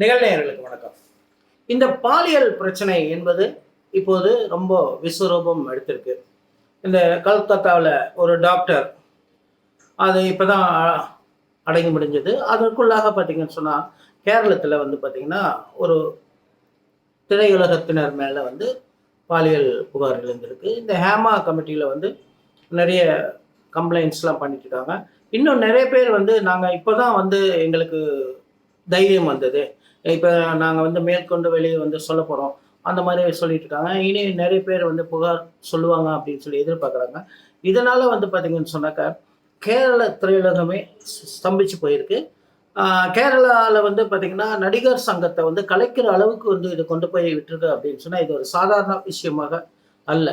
நிகழ்நேயர்களுக்கு வணக்கம். இந்த பாலியல் பிரச்சனை என்பது இப்போது ரொம்ப விஸ்வரூபம் எடுத்திருக்கு. இந்த கல்கத்தாவில் ஒரு டாக்டர் அது இப்போ தான் அடங்கி முடிஞ்சது. அதற்குள்ளாக பார்த்தீங்கன்னு சொன்னால் கேரளத்தில் வந்து பார்த்திங்கன்னா ஒரு திரையுலகத்தினர் மேலே வந்து பாலியல் புகார் எழுந்திருக்கு. இந்த ஹேமா கமிட்டியில் வந்து நிறைய கம்ப்ளைண்ட்ஸ்லாம் பண்ணிட்டு இருக்காங்க. இன்னும் நிறைய பேர் வந்து நாங்கள் இப்போ தான் வந்து எங்களுக்கு தைரியம் வந்தது. இப்போ நாங்கள் வந்து மேற்கொண்டு வெளியே வந்து சொல்ல போகிறோம் அந்த மாதிரி சொல்லிட்டு இருக்காங்க. இனி நிறைய பேர் வந்து புகார் சொல்லுவாங்க அப்படின்னு சொல்லி எதிர்பார்க்குறாங்க. இதனால் வந்து பார்த்தீங்கன்னு சொன்னாக்கா கேரள திரையுலகமே ஸ்தம்பிச்சு போயிருக்கு. கேரளாவில் வந்து பார்த்திங்கன்னா நடிகர் சங்கத்தை வந்து கலைக்கிற அளவுக்கு வந்து இது கொண்டு போய் விட்டுருக்கு அப்படின்னு சொன்னால் இது ஒரு சாதாரண விஷயமாக அல்ல.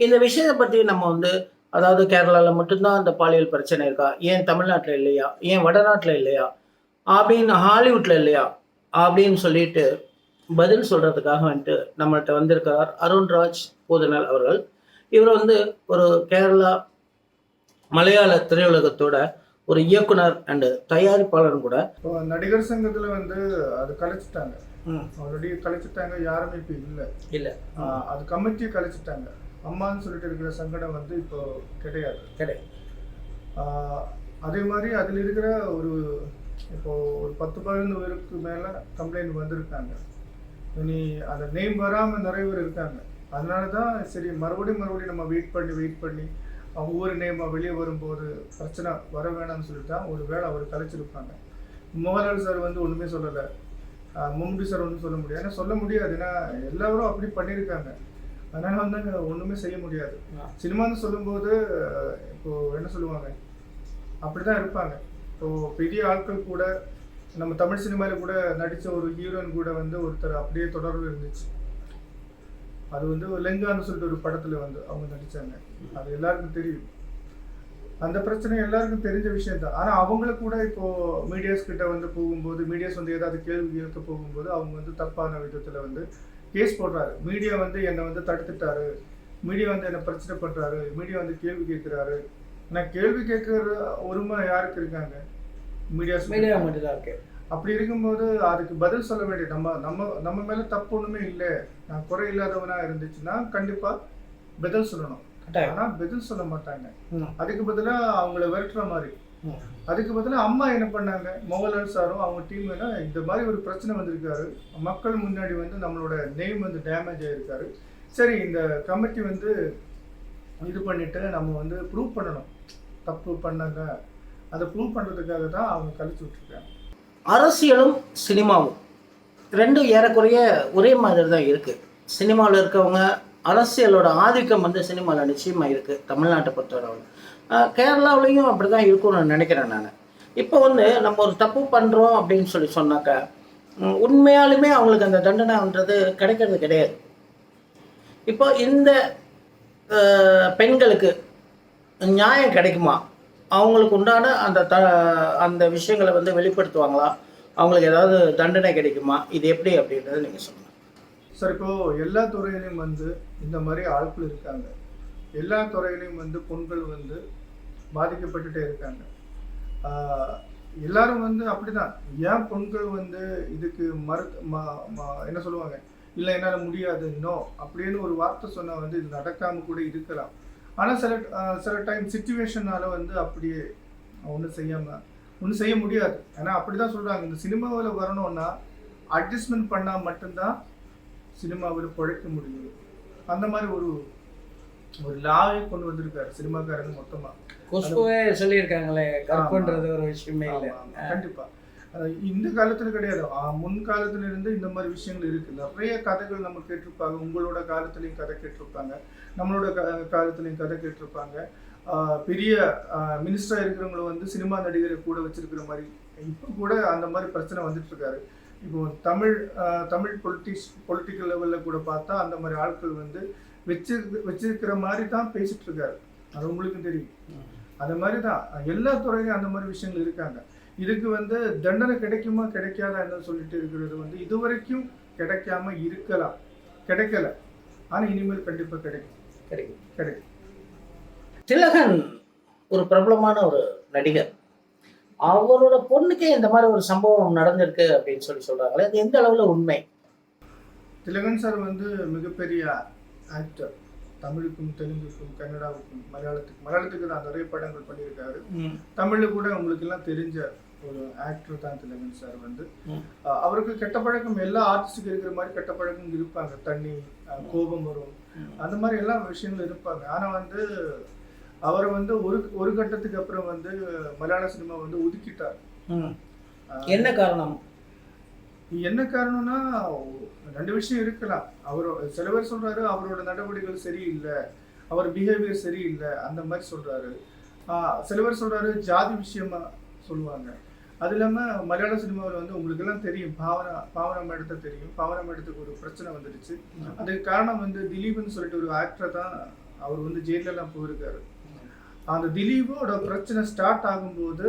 இந்த விஷயத்தை பற்றி நம்ம வந்து அதாவது கேரளாவில் மட்டும்தான் அந்த பாலியல் பிரச்சனை இருக்கா? ஏன் தமிழ்நாட்டில் இல்லையா? ஏன் வடநாட்டில் இல்லையா? அப்படின்னு ஹாலிவுட்டில் இல்லையா? அப்படின்னு சொல்லிட்டு பதில் சொல்கிறதுக்காக வந்துட்டு நம்மள்கிட்ட வந்திருக்கார் அருண்ராஜ் பூதனல் அவர்கள். இவர் வந்து ஒரு கேரளா மலையாள திரையுலகத்தோட ஒரு இயக்குனர் அண்டு தயாரிப்பாளரும் கூட. இப்போ நடிகர் சங்கத்துல வந்து அது கலைச்சிட்டாங்க. ஆல்ரெடி கலைச்சிட்டாங்க யாருமே இப்போ இல்லை. இல்லை. அது கமிட்டி கலைச்சிட்டாங்க. அம்மான்னு சொல்லிட்டு இருக்கிற சங்கடம் வந்து இப்போ கிடையாது. கிடையாது அதே மாதிரி அதில் இருக்கிற ஒரு இப்போ ஒரு பத்து பதினொன்று பேருக்கு மேலே கம்ப்ளைண்ட் வந்திருக்காங்க. இனி அந்த நேம் வராமல் நிறைய பேர் இருக்காங்க. அதனால தான் சரி மறுபடியும் மறுபடியும் நம்ம வெயிட் பண்ணி வெயிட் பண்ணி ஒவ்வொரு நேமாக வெளியே வரும்போது பிரச்சனை வர வேணாம்னு சொல்லிட்டு தான் ஒரு வேளை அவர் கலைச்சிருப்பாங்க. மோகன்லால் சார் வந்து ஒன்றுமே சொல்லலை. மம்முட்டி சார் ஒன்றும் சொல்ல முடியாது. ஏன்னா சொல்ல முடியாது. ஏன்னா எல்லாரும் அப்படி பண்ணியிருக்காங்க. அதனால வந்து ஒன்றுமே செய்ய முடியாது. சினிமான்னு சொல்லும்போது அஹ், இப்போ என்ன சொல்லுவாங்க? அப்படிதான் இருப்பாங்க. இப்போ பெரிய ஆட்கள் கூட நம்ம தமிழ் சினிமாவில் கூட நடித்த ஒரு ஹீரோயின் கூட வந்து ஒருத்தர் அப்படியே தொடர்பு இருந்துச்சு. அது வந்து ஒரு லெங்கான்னு சொல்லிட்டு ஒரு படத்தில் வந்து அவங்க நடித்தாங்க அது எல்லாருக்கும் தெரியும். அந்த பிரச்சனை எல்லாருக்கும் தெரிஞ்ச விஷயம் தான். ஆனால் அவங்கள கூட இப்போ மீடியாஸ் கிட்ட வந்து போகும்போது மீடியாஸ் வந்து ஏதாவது கேள்வி கேட்க போகும்போது அவங்க வந்து தப்பான விதத்தில் வந்து கேஸ் போடுறாரு. மீடியா வந்து என்னை வந்து தடுத்துட்டாரு. மீடியா வந்து என்னை பிரச்சனை பண்ணுறாரு மீடியா வந்து கேள்வி கேட்குறாரு. நான் கேள்வி கேட்குற உரிமை யாருக்கு இருக்காங்க? மீடியாஸ் மீடியா மட்டும் தான் இருக்கு. அப்படி இருக்கும்போது அதுக்கு பதில் சொல்ல வேண்டிய நம்ம நம்ம நம்ம மேல தப்பு ஒண்ணுமே இல்லை. நான் குறை இல்லாதவனா இருந்துச்சுன்னா கண்டிப்பா பதில் சொல்லணும். கட்டாயம். ஆனா பதில் சொல்ல மாட்டாங்க. அதுக்கு பதிலா அவங்கள விரட்டுற மாதிரி. அதுக்கு பதிலா அம்மா என்ன பண்ணாங்க? மோகன்லால் சாரும் அவங்க டீம் இந்த மாதிரி ஒரு பிரச்சனை வந்திருக்காரு. மக்கள் முன்னாடி வந்து நம்மளோட நேம் வந்து டேமேஜ் ஆயிருக்காரு. சரி இந்த கமிட்டி வந்து இது பண்ணிட்டு நம்ம வந்து ப்ரூவ் பண்ணணும். தப்பு பண்ணாங்க. அதை ப்ரூவ் பண்ணுறதுக்காக தான் அவங்க கழிச்சு விட்டுருக்காங்க. அரசியலும் சினிமாவும். ரெண்டும் ஏறக்குறைய ஒரே மாதிரி தான் இருக்குது சினிமாவில் இருக்கவங்க அரசியலோட ஆதிக்கம் வந்து சினிமாவில் நிச்சயமாக இருக்குது தமிழ்நாட்டை பொறுத்தவரை கேரளாவிலையும் கேரளாவுலேயும் அப்படி தான் இருக்கும்னு நான் நினைக்கிறேன் நான். இப்போ வந்து நம்ம ஒரு தப்பு பண்ணுறோம் அப்படின்னு சொல்லி சொன்னாக்கா உண்மையாலுமே அவங்களுக்கு அந்த தண்டனைன்றது கிடைக்கிறது கிடையாது. இப்போ இந்த பெண்களுக்கு நியாயம் கிடைக்குமா? அவங்களுக்கு உண்டான அந்த த அந்த விஷயங்களை வந்து வெளிப்படுத்துவாங்களா? அவங்களுக்கு ஏதாவது தண்டனை கிடைக்குமா? இது எப்படி அப்படின்றத நீங்கள் சொல்லுங்கள் சார் இப்போ எல்லா துறையிலையும் வந்து இந்த மாதிரி ஆட்கள் இருக்காங்க. எல்லா துறையிலையும் வந்து பெண்கள் வந்து பாதிக்கப்பட்டுட்டே இருக்காங்க. எல்லாரும் வந்து அப்படிதான். ஏன் பெண்கள் வந்து இதுக்கு மறு என்ன சொல்லுவாங்க? இல்லை என்னால் முடியாது நோ அப்படின்னு ஒரு வார்த்தை சொன்னால் வந்து இது நடக்காமல் கூட இருக்கலாம். ஆனால் சில சில டைம் சுச்சுவேஷனால வந்து அப்படியே ஒன்றும் செய்யாமல் ஒன்றும் செய்ய முடியாது. ஏன்னா அப்படி தான் சொல்கிறாங்க இந்த சினிமாவில் வரணும்னா அட்ஜஸ்ட்மெண்ட் பண்ணால் மட்டும்தான் சினிமாவில் பிழைக்க முடியும். அந்த மாதிரி ஒரு ஒரு லாவை கொண்டு வந்திருக்காரு சினிமாக்காரங்க மொத்தமா. குஷ்புவே சொல்லியிருக்காங்களே கற்பன்றது ஒரு விஷயமே இல்லை. ஆமா, ஆமா, கண்டிப்பா. அஹ் இந்த காலத்துல கிடையாது. முன் காலத்துல இருந்து இந்த மாதிரி விஷயங்கள் இருக்கு. நிறைய கதைகள் நம்ம கேட்டிருப்பாங்க. உங்களோட காலத்துலயும் கதை கேட்டிருப்பாங்க. நம்மளோட காலத்துலயும் கதை கேட்டிருப்பாங்க. பெரிய மினிஸ்டரா இருக்கிறவங்கள வந்து சினிமா நடிகரை கூட வச்சிருக்கிற மாதிரி இப்போ கூட அந்த மாதிரி பிரச்சனை வந்துட்டு இருக்காரு. இப்போ தமிழ் தமிழ் பொலிட்டிக்ஸ் பொலிட்டிக்கல் லெவல்ல கூட பார்த்தா அந்த மாதிரி ஆட்கள் வந்து வச்சிருக்கு வச்சிருக்கிற மாதிரி தான் பேசிட்டு இருக்காரு. அது உங்களுக்கும் தெரியும். அந்த மாதிரி தான். எல்லா துறையிலும் அந்த மாதிரி விஷயங்கள் இருக்காங்க. இதுக்கு வந்து தண்டனை கிடைக்குமா கிடைக்காதா என்ன சொல்லிட்டு இருக்கிறது வந்து இதுவரைக்கும் கிடைக்காம இருக்கலாம் கிடைக்கல. ஆனா இனிமேல் கண்டிப்பா கிடைக்கும். கிடைக்கும். கிடைக்கும். திலகன் ஒரு பிரபலமான ஒரு நடிகர். அவரோட பொண்ணுக்கே இந்த மாதிரி ஒரு சம்பவம் நடந்திருக்கு அப்படின்னு சொல்லி சொல்றாங்களே அது எந்த அளவுல உண்மை? திலகன் சார் வந்து மிகப்பெரிய ஆக்டர் தமிழுக்கும் தெலுங்குக்கும் கன்னடாவுக்கும் மலையாளத்துக்கும் மலையாளத்துக்கு தான் நிறைய படங்கள் பண்ணியிருக்காரு. தமிழ்ல கூட உங்களுக்கு எல்லாம் தெரிஞ்ச ஒரு ஆக்டர் தான் திலகன் சார் வந்து. அவருக்கு கெட்ட பழக்கம் எல்லா ஆர்டிஸ்டுக்கு இருக்கிற மாதிரி கெட்ட பழக்கம் இருப்பாங்க. தண்ணி கோபம் வரும். அந்த மாதிரி எல்லா விஷயங்களும் இருப்பாங்க. ஆனா வந்து அவரை வந்து ஒரு ஒரு கட்டத்துக்கு அப்புறம் வந்து மலையாள சினிமா வந்து ஒதுக்கிட்டார். என்ன காரணம்? என்ன காரணம்னா ரெண்டு விஷயம் இருக்கலாம். அவர் சில பேர் சொல்றாரு அவரோட நடவடிக்கைகள் சரியில்லை. அவர் பிஹேவியர் சரியில்லை. அந்த மாதிரி சொல்றாரு. சில பேர் சொல்றாரு ஜாதி விஷயமா சொல்லுவாங்க. அது இல்லாம மலையாள சினிமாவில் வந்து உங்களுக்கு எல்லாம் தெரியும். பாவனா பாவனா மேடத்தை தெரியும். பாவனா மேடத்துக்கு ஒரு பிரச்சனை வந்துடுச்சு. அதுக்கு காரணம் வந்து திலீப்னு சொல்லிட்டு ஒரு ஆக்டர் தான் அவர் வந்து ஜெயில எல்லாம் போயிருக்காரு அந்த திலீபோட பிரச்சனை ஸ்டார்ட் ஆகும்போது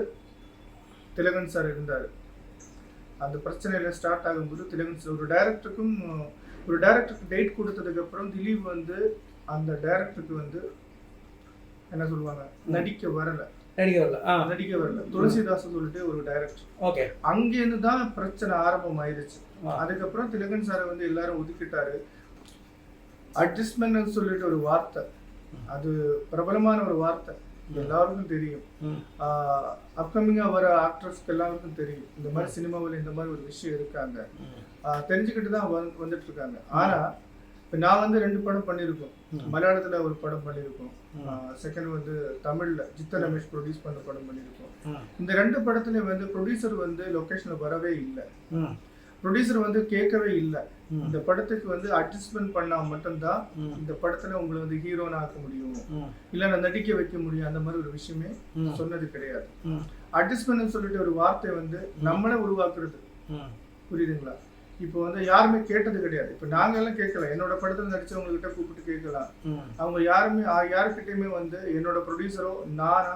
திலகன் சார் இருந்தார். அந்த பிரச்சனையில ஸ்டார்ட் ஆகும்போது திலகன் சார் ஒரு டைரக்டருக்கும் ஒரு டைரக்டருக்கு டேட் கொடுத்ததுக்கு அப்புறம் திலீப் வந்து அந்த டைரக்டருக்கு வந்து என்ன சொல்லுவாங்க நடிக்க வரல. நடிகர்ல. ஆ. நடிக்க வரல துளசிதாஸ் சொல்லிட்டு ஒரு டைரக்டர் ஓகே. அங்கேருந்து தான் பிரச்சனை ஆரம்பம் ஆயிடுச்சு அதுக்கப்புறம் திலகன் சாரை வந்து எல்லாரும் ஒதுக்கிட்டாரு. அட்ஜஸ்ட்மெண்ட் சொல்லிட்டு ஒரு வார்த்தை. அது பிரபலமான ஒரு வார்த்தை. எல்லாருக்கும் தெரியும். அப்கமிங்காக வர ஆக்டர்ஸ்க்கு எல்லாருக்கும் தெரியும். இந்த மாதிரி சினிமாவில் இந்த மாதிரி ஒரு விஷயம் இருக்காங்க. தெரிஞ்சுக்கிட்டு தான் வந்து வந்துட்டு இருக்காங்க ஆனா இப்போ நான் வந்து ரெண்டு படம் பண்ணியிருக்கோம். மலையாளத்துல ஒரு படம் பண்ணியிருக்கோம். செகண்ட் வந்து தமிழ்ல ஜித்த ரமேஷ் ப்ரொடியூஸ் பண்ண படம் பண்ணியிருக்கோம். இந்த ரெண்டு படத்துலயும் வந்து ப்ரொடியூசர் வந்து லொகேஷன்ல வரவே இல்லை. ப்ரொடியூசர் வந்து கேட்கவே இல்லை. இந்த படத்துக்கு வந்து அட்ஜஸ்ட்மெண்ட் பண்ணா மட்டும்தான். இந்த படத்துல உங்களை வந்து ஹீரோனா ஆக்க முடியும். இல்ல நான் நடிக்க வைக்க முடியும் அந்த மாதிரி ஒரு விஷயமே. சொன்னது கிடையாது ம். அட்ஜஸ்ட்மெண்ட் சொல்லிட்டு ஒரு வார்த்தை வந்து நம்மளே உருவாக்குறது. புரியுதுங்களா இப்போ வந்து யாருமே கேட்டது கிடையாது. இப்போ நாங்க எல்லாம் கேட்கல. என்னோட படத்துல நடிச்சவங்க கிட்ட கூப்பிட்டு கேட்கலாம். அவங்க யாருமே யாருக்கிட்டயுமே வந்து என்னோட ப்ரொடியூசரோ நானா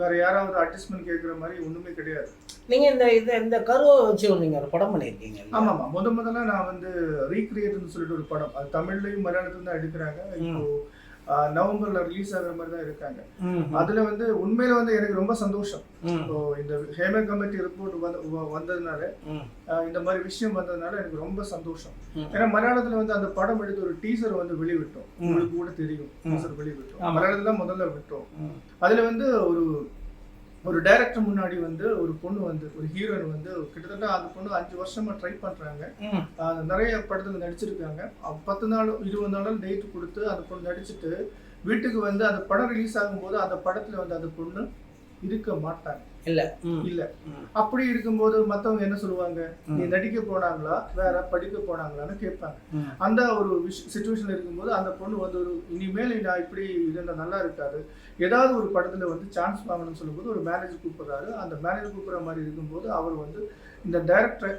வேற யாராவது அட்ஜஸ்ட்மெண்ட் கேட்குற மாதிரி ஒண்ணுமே கிடையாது. நீங்க இந்த இந்த இந்த கருவை வச்சு ஒரு நீங்க ஒரு படம் பண்ணியிருக்கீங்க இல்லையா? ஆமாமா. முத முதல்ல நான் வந்து ரீக்ரியேட்னு சொல்லிட்டு ஒரு படம். அது தமிழ்லயும் மலையாளத்துலயும் தான் எடுக்கிறாங்க. இப்போ நவம்பர்ல ரிலீஸ் ஆகுற மாதிரி தான் இருக்காங்க. அதுல வந்து உண்மையில வந்து எனக்கு ரொம்ப சந்தோஷம் இந்த ஹேம கமிட்டி ரிப்போர்ட் வந்ததுனால இந்த மாதிரி விஷயம் வந்ததுனால எனக்கு ரொம்ப சந்தோஷம். ஏன்னா மலையாளத்துல வந்து அந்த படம் எடுத்து ஒரு டீசர் வந்து வெளிவிட்டோம். உங்களுக்கு கூட தெரியும் டீசர் வெளிவிட்டோம். மலையாளத்துல முதல்ல விட்டோம். அதுல வந்து ஒரு ஒரு டைரக்டர் முன்னாடி வந்து ஒரு பொண்ணு வந்து ஒரு ஹீரோயின் வந்து கிட்டத்தட்ட அந்த பொண்ணு அஞ்சு வருஷமா ட்ரை பண்றாங்க. நிறைய படத்துல நடிச்சிருக்காங்க. பத்து நாள் இருபது நாள் டேட் கொடுத்து அந்த பொண்ணு நடிச்சிட்டு வீட்டுக்கு வந்து அந்த படம் ரிலீஸ் ஆகும்போது அந்த படத்துல வந்து அந்த பொண்ணு இருக்க மாட்டாங்க இல்ல. இல்ல. அப்படி இருக்கும்போது மத்தவங்க என்ன சொல்லுவாங்க நீ. நடிக்க போனாங்களா வேற படிக்க போனாங்களான்னு கேட்பாங்க. அந்த ஒரு சுச்சுவேஷன் இருக்கும்போது அந்த பொண்ணு வந்து ஒரு இனிமேல் நான் இப்படி இருந்தா நல்லா இருக்காது ஏதாவது ஒரு படத்துல வந்து சான்ஸ் வாங்கணும்னு சொல்லும்போது ஒரு மேனேஜர் கூப்பிடுறாரு அந்த மேனேஜர் கூப்பிடுற மாதிரி இருக்கும்போது அவர் வந்து இந்த டைரக்டரை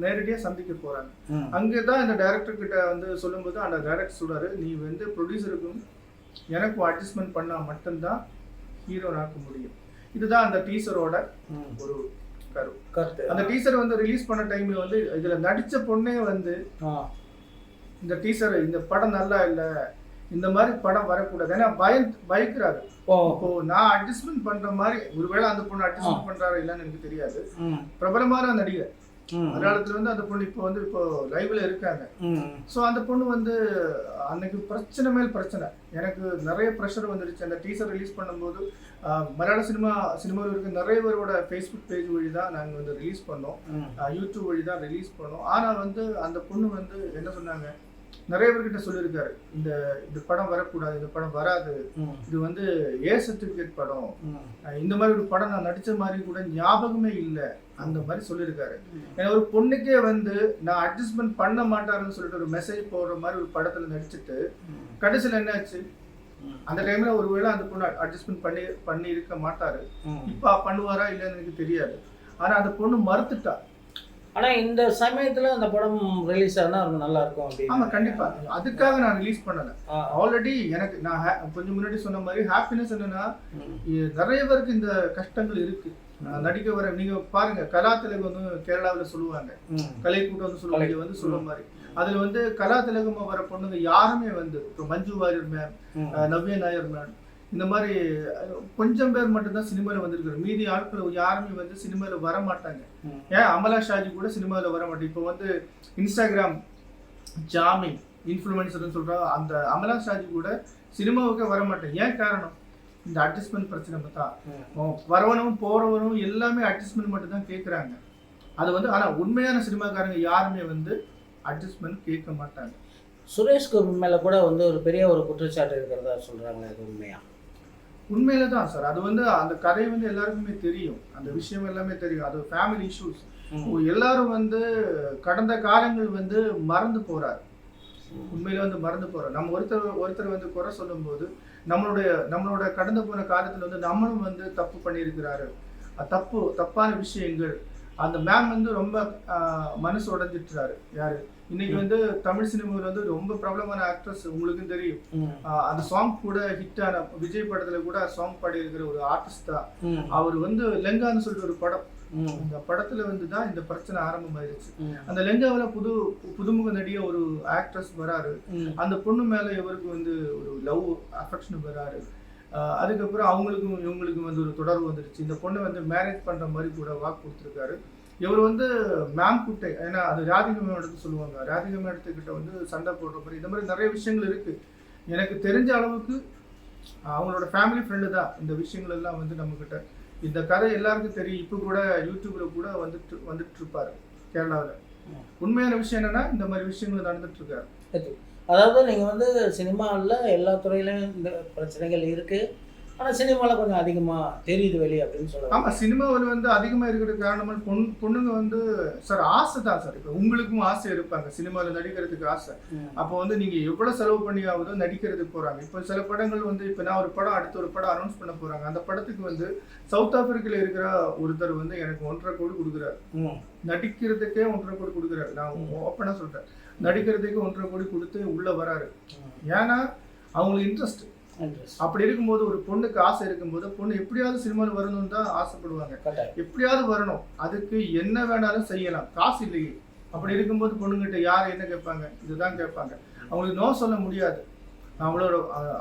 நேரடியாக சந்திக்க போறாங்க. அங்கே தான் இந்த டைரக்டர் கிட்ட வந்து சொல்லும்போது அந்த டைரக்டர் சொல்றாரு நீ வந்து ப்ரொடியூசருக்கும் எனக்கும் அட்ஜஸ்ட்மெண்ட் பண்ணா மட்டும்தான் ஹீரோ ஆக்க முடியும். இதுதான் அந்த டீசரோட. ஒரு கரு. கருத்து. அந்த டீசர் வந்து ரிலீஸ் பண்ண டைம்ல வந்து இதுல நடிச்ச பொண்ணே வந்து. இந்த டீசர் இந்த படம் நல்லா இல்ல இந்த மாதிரி படம் வரக்கூடாது. ஏன்னா பயம் பயக்கிறாரு. இப்போ நான் அட்ஜஸ்ட்மெண்ட் பண்ற மாதிரி ஒருவேளை அந்த பொண்ணு அட்ஜஸ்ட்மெண்ட் பண்றாரா இல்லன்னு எனக்கு தெரியாது. பிரபலமான நடிகர். மலையாளத்துல வந்து அந்த பொண்ணு இப்போ வந்து இப்போ லைவ்ல இருக்காங்க. ஸோ அந்த பொண்ணு வந்து அன்னைக்கு பிரச்சனை மேல் பிரச்சனை. எனக்கு நிறைய ப்ரெஷர் வந்துடுச்சு அந்த டீசர் ரிலீஸ் பண்ணும்போது மலையாள சினிமா சினிமாவில் இருக்க நிறைய பேரோட ஃபேஸ்புக் பேஜ் வழி தான் நாங்கள் வந்து ரிலீஸ் பண்ணோம். யூடியூப் வழி தான் ரிலீஸ் பண்ணோம். ஆனால் வந்து அந்த பொண்ணு வந்து என்ன சொன்னாங்க? நிறைய பேர்கிட்ட சொல்லியிருக்காரு இந்த இந்த படம் வரக்கூடாது இந்த படம் வராது. இது வந்து ஏ சர்டிஃபிகேட் படம் இந்த மாதிரி ஒரு படம் நான் நடிச்ச மாதிரி கூட ஞாபகமே இல்லை அந்த மாதிரி சொல்லியிருக்காரு. ஏன்னா ஒரு பொண்ணுக்கே வந்து நான் அட்ஜஸ்ட்மெண்ட் பண்ண மாட்டாருன்னு சொல்லிட்டு ஒரு மெசேஜ் போடுற மாதிரி ஒரு படத்துல நடிச்சிட்டு. கடைசியில் என்ன ஆச்சு ம். அந்த டைம்ல ஒருவேளை அந்த பொண்ணு அட்ஜஸ்ட்மெண்ட் பண்ணி பண்ணி இருக்க மாட்டாரு. இப்ப பண்ணுவாரா இல்லைன்னு எனக்கு தெரியாது ஆனா அந்த பொண்ணு மறுத்துட்டா ஆனா இந்த சமயத்துல அந்த படம் ரிலீஸ் ஆனா ரொம்ப நல்லா இருக்கும் அப்படின்னு. ஆமா கண்டிப்பா. அதுக்காக நான் ரிலீஸ் பண்ணல. ஆல்ரெடி எனக்கு நான் ha- கொஞ்சம் முன்னாடி சொன்ன மாதிரி ஹாப்பினஸ் என்னன்னா நிறைய பேருக்கு இந்த கஷ்டங்கள் இருக்கு. நடிக்க வர நீங்க பாருங்க கலாத்திலகம் வந்து கேரளாவுல சொல்லுவாங்க. கலை கூட்டம் வந்து சொல்லுவாங்க வந்து சொல்ற மாதிரி. அதுல வந்து கலா திலகமா வர பொண்ணுங்க யாருமே வந்து இப்போ மஞ்சு வாரியர் மேம். நவ்யா நாயர் மேம் இந்த மாதிரி கொஞ்சம் பேர் மட்டும்தான் சினிமாவில் வந்திருக்காரு மீதி ஆட்கள் யாருமே வந்து சினிமாவில் வர மாட்டாங்க. ஏன்? அமலா ஷாஜி கூட சினிமாவில் வர மாட்டாங்க இப்போ வந்து இன்ஸ்டாகிராம் ஜாமின் இன்ஃப்ளூயன்சர்னு சொல்கிறா அந்த அமலா ஷாஜி கூட சினிமாவுக்கு வர மாட்டேன் ஏன் காரணம்? இந்த அட்ஜஸ்ட்மெண்ட் பிரச்சனை பார்த்தா. வரவனும் போறவனும் எல்லாமே அட்ஜஸ்ட்மெண்ட் மட்டும் தான் கேட்குறாங்க அது வந்து ஆனா உண்மையான சினிமாக்காரங்க யாருமே வந்து அட்ஜஸ்ட்மெண்ட் கேட்க மாட்டாங்க. சுரேஷ் கோபி மேல கூட வந்து ஒரு பெரிய ஒரு குற்றச்சாட்டு இருக்கிறதா சொல்றாங்க இது உண்மையா? உண்மையில தான் சார். அது வந்து அந்த கதை வந்து எல்லாருக்குமே தெரியும். அந்த விஷயம் எல்லாமே தெரியும். அது ஃபேமிலி இஷ்யூஸ் எல்லாரும் வந்து கடந்த காலங்கள் வந்து மறந்து போறாரு. உண்மையில வந்து மறந்து போறாரு. நம்ம ஒருத்தர் ஒருத்தர் வந்து குறை சொல்லும்போது நம்மளுடைய நம்மளோட கடந்து போன காலத்துல வந்து நம்மளும் வந்து தப்பு பண்ணியிருக்கிறாரு. தப்பு தப்பான விஷயங்கள். அந்த மேம் வந்து ரொம்ப மனசு உடைஞ்சிட்டுறாரு யாரு? இன்னைக்கு வந்து தமிழ் சினிமாவில் வந்து ரொம்ப பிரபலமான ஆக்ட்ரஸ் உங்களுக்கும் தெரியும். அந்த சாங் கூட ஹிட் ஆன விஜய் படத்துல கூட சாங் பாடி இருக்கிற ஒரு ஆர்டிஸ்ட் தான். அவர் வந்து லெங்கான்னு சொல்லிட்டு ஒரு படம். இந்த படத்துல வந்து தான் இந்த பிரச்சனை ஆரம்பமாயிருச்சு. அந்த லெங்காவில் புது புதுமுக நடிகை ஒரு ஆக்ட்ரஸ் வராரு. அந்த பொண்ணு மேல இவருக்கு வந்து ஒரு லவ் அஃபெக்ஷன் வராரு. அதுக்கப்புறம் அவங்களுக்கும் இவங்களுக்கும் வந்து ஒரு தொடர்பு வந்துருச்சு. இந்த பொண்ணை வந்து மேரேஜ் பண்ற மாதிரி கூட வாக்கு கொடுத்துருக்காரு. இவர் வந்து மேம் குட்டை ஏன்னா அது ராதிகா மேடத்துக்கு எடுத்து சொல்லுவாங்க. ராதிகா மேடத்துக்கிட்ட வந்து சண்டை போடுற மாதிரி இந்த மாதிரி நிறைய விஷயங்கள் இருக்கு. எனக்கு தெரிஞ்ச அளவுக்கு அவங்களோட ஃபேமிலி ஃப்ரெண்டு தான் இந்த விஷயங்கள் எல்லாம் வந்து நம்மக்கிட்ட இந்த கதை எல்லாருக்கும் தெரியும். இப்போ கூட யூடியூப்ல கூட வந்துட்டு வந்துட்டு இருப்பாரு கேரளாவில். உண்மையான விஷயம் என்னன்னா இந்த மாதிரி விஷயங்கள் நடந்துட்டு இருக்காரு. அதாவது நீங்கள் வந்து சினிமாவில் எல்லா துறையிலும் இந்த பிரச்சனைகள் இருக்குது ஆனால் சினிமாவில் கொஞ்சம் அதிகமாக தெரியுது வெளியே அப்படின்னு சொல்லுவாங்க ஆமா சினிமாவில் வந்து அதிகமா இருக்கிறது காரணமா பொண் பொண்ணுங்க வந்து சார் ஆசை தான் சார். இப்போ உங்களுக்கும் ஆசை இருப்பாங்க. சினிமாவில் நடிக்கிறதுக்கு ஆசை. அப்போ வந்து நீங்க எவ்வளவு செலவு பண்ணி ஆகுதோ நடிக்கிறதுக்கு போறாங்க. இப்போ சில படங்கள் வந்து இப்போ நான் ஒரு படம் அடுத்த ஒரு படம் அனௌன்ஸ் பண்ண போறாங்க. அந்த படத்துக்கு வந்து சவுத் ஆப்பிரிக்கால இருக்கிற ஒருத்தர் வந்து எனக்கு ஒன்றரை கோடி கொடுக்குறாரு. ம். நடிக்கிறதுக்கே ஒன்றரை கோடி கொடுக்குறாரு. நான் ஓப்பனா சொல்றேன். நடிக்கிறதுக்கு ஒன்றரை கோடி கொடுத்து உள்ள வராரு. ஏன்னா அவங்களுக்கு இன்ட்ரெஸ்ட் அப்படி இருக்கும்போது ஒரு பொண்ணுக்கு ஆசை இருக்கும்போது பொண்ணு எப்படியாவது சினிமாவில் வரணும்னு தான் ஆசைப்படுவாங்க. எப்படியாவது வரணும். அதுக்கு என்ன வேணாலும் செய்யலாம். காசு இல்லையே. அப்படி இருக்கும்போது பொண்ணுங்கிட்ட யார் என்ன கேட்பாங்க? இதுதான் கேட்பாங்க. அவங்களுக்கு நோ சொல்ல முடியாது. அவங்களோட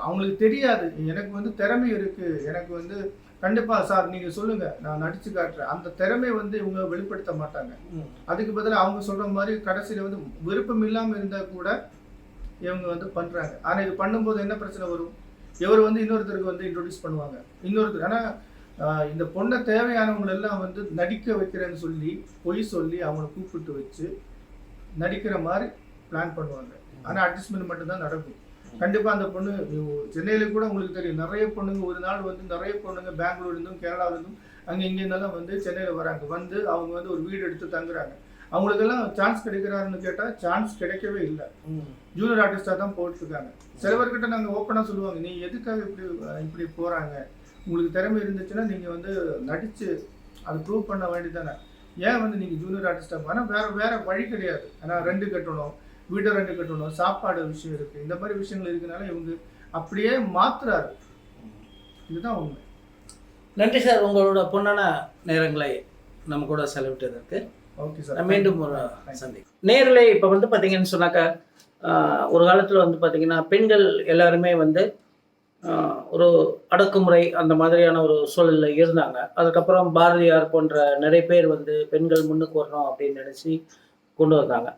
அவங்களுக்கு தெரியாது. எனக்கு வந்து திறமை இருக்கு. எனக்கு வந்து கண்டிப்பா சார் நீங்க சொல்லுங்க. நான் நடிச்சு காட்டுறேன். அந்த திறமை வந்து இவங்க வெளிப்படுத்த மாட்டாங்க. அதுக்கு பதிலா அவங்க சொல்ற மாதிரி கடைசியில வந்து விருப்பம் இல்லாம இருந்தா கூட இவங்க வந்து பண்றாங்க. ஆனா இது பண்ணும்போது என்ன பிரச்சனை வரும்? இவர் வந்து இன்னொருத்தருக்கு வந்து இன்ட்ரொடியூஸ் பண்ணுவாங்க. இன்னொருத்தர் ஆனால் இந்த பொண்ணை தேவையானவங்க எல்லாம் வந்து நடிக்க வைக்கிறேன்னு சொல்லி பொய் சொல்லி அவங்கள கூப்பிட்டு வச்சு நடிக்கிற மாதிரி பிளான் பண்ணுவாங்க. ஆனால் அட்ஜஸ்ட்மெண்ட் மட்டும்தான் நடக்கும். கண்டிப்பாக அந்த பொண்ணு சென்னையில் கூட உங்களுக்கு தெரியும். நிறைய பொண்ணுங்க ஒரு நாள் வந்து நிறைய பொண்ணுங்க பெங்களூர்லேருந்தும் கேரளாவிலேருந்தும் அங்கே இங்கேருந்தெல்லாம் வந்து சென்னையில் வராங்க. வந்து அவங்க வந்து ஒரு வீடு எடுத்து தங்குறாங்க. அவங்களுக்கெல்லாம் சான்ஸ் கிடைக்கிறாருன்னு கேட்டா சான்ஸ் கிடைக்கவே இல்லை. ஜூனியர் ஆர்டிஸ்டாக தான் போட்டுருக்காங்க. சிலவர்கிட்ட நாங்கள் ஓப்பனாக சொல்லுவாங்க நீ எதுக்காக இப்படி இப்படி போகிறாங்க உங்களுக்கு திறமை இருந்துச்சுன்னா நீங்கள் வந்து நடித்து அது ப்ரூவ் பண்ண வேண்டியதானே ஏன் வந்து நீங்கள் ஜூனியர் ஆர்டிஸ்டாக ஆனால் வேற வேற வழி கிடையாது. ஏன்னா ரெண்டு கட்டணும் வீட்டை ரெண்டு கட்டணும் சாப்பாடு விஷயம் இருக்குது இந்த மாதிரி விஷயங்கள் இருக்கனால இவங்க அப்படியே மாத்துறாரு. இதுதான் உண்மை. நன்றி சார். உங்களோட பொன்னான நேரங்களை நம்ம கூட செலவிட்டதற்கு ஓகே சார் மீண்டும் ஒரு சந்தி நேரில் இப்போ வந்து பார்த்தீங்கன்னு சொன்னாக்கா ஒரு காலத்தில் வந்து பார்த்தீங்கன்னா பெண்கள் எல்லாருமே வந்து ஒரு அடக்குமுறை அந்த மாதிரியான ஒரு சூழலில் இருந்தாங்க. அதுக்கப்புறம் பாரதியார் போன்ற நிறைய பேர் வந்து பெண்கள் முன்னுக்கு வரணும் அப்படின்னு நினச்சி கொண்டு வந்தாங்க.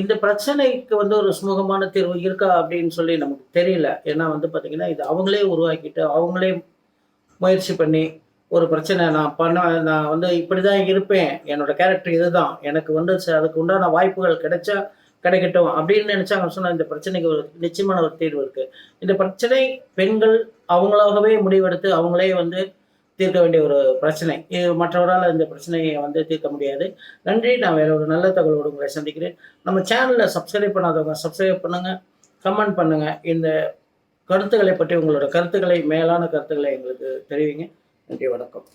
இந்த பிரச்சனைக்கு வந்து ஒரு சுமூகமான தீர்வு இருக்கா அப்படின்னு சொல்லி நமக்கு தெரியல. ஏன்னா வந்து பார்த்தீங்கன்னா இது அவங்களே உருவாக்கிட்டு அவங்களே முயற்சி பண்ணி ஒரு பிரச்சனை நான் பண்ண நான் வந்து இப்படி தான் இருப்பேன். என்னோட கேரக்டர் இதுதான். எனக்கு வந்து அதுக்கு உண்டான வாய்ப்புகள் கிடைச்சா கிடைக்கட்டும் அப்படின்னு நினைச்சாங்க சொன்னால் இந்த பிரச்சனைக்கு ஒரு நிச்சயமான ஒரு தீர்வு இருக்கு. இந்த பிரச்சனை பெண்கள் அவங்களாகவே முடிவெடுத்து அவங்களே வந்து தீர்க்க வேண்டிய ஒரு பிரச்சனை. இது மற்றவரால் இந்த பிரச்சனையை வந்து தீர்க்க முடியாது. நன்றி. நான் வேற ஒரு நல்ல தகவலோடு உங்களை சந்திக்கிறேன். நம்ம சேனலில் சப்ஸ்கிரைப் பண்ணாதவங்க சப்ஸ்கிரைப் பண்ணுங்கள் கமெண்ட் பண்ணுங்கள் இந்த கருத்துக்களை பற்றி உங்களோட கருத்துக்களை மேலான கருத்துக்களை எங்களுக்கு தெரிவிங்க. நன்றி வணக்கம்.